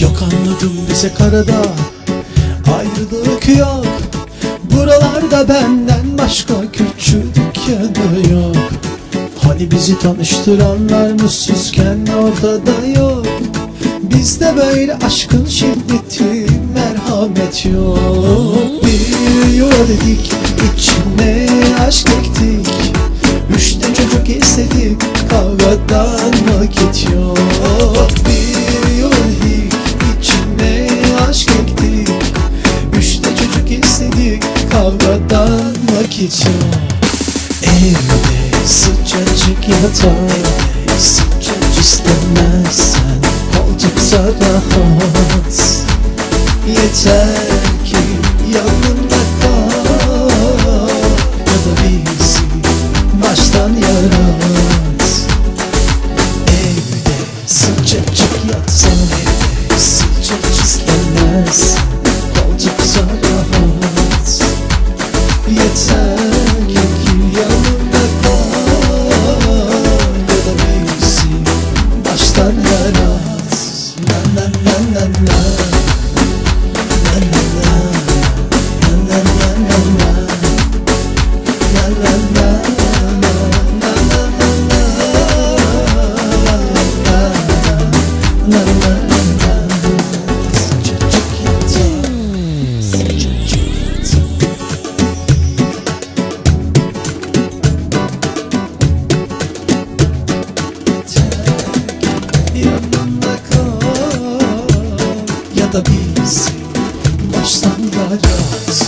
Yok anladım bize karada Ayrılık yok. Buralarda benden başka küçük dükkanı yok. Hani bizi tanıştıranlar mutsuzken ortada yok. Bizde böyle aşkın şiddeti merhamet yok. Bir yuva dedik içine aşk ektik. Üçte çocuk istedik kavgadan vakit yok vakit yok Evde sıcacık yatar Sıcacık istemezsen Koltukta rahat. Yeter alma. on the.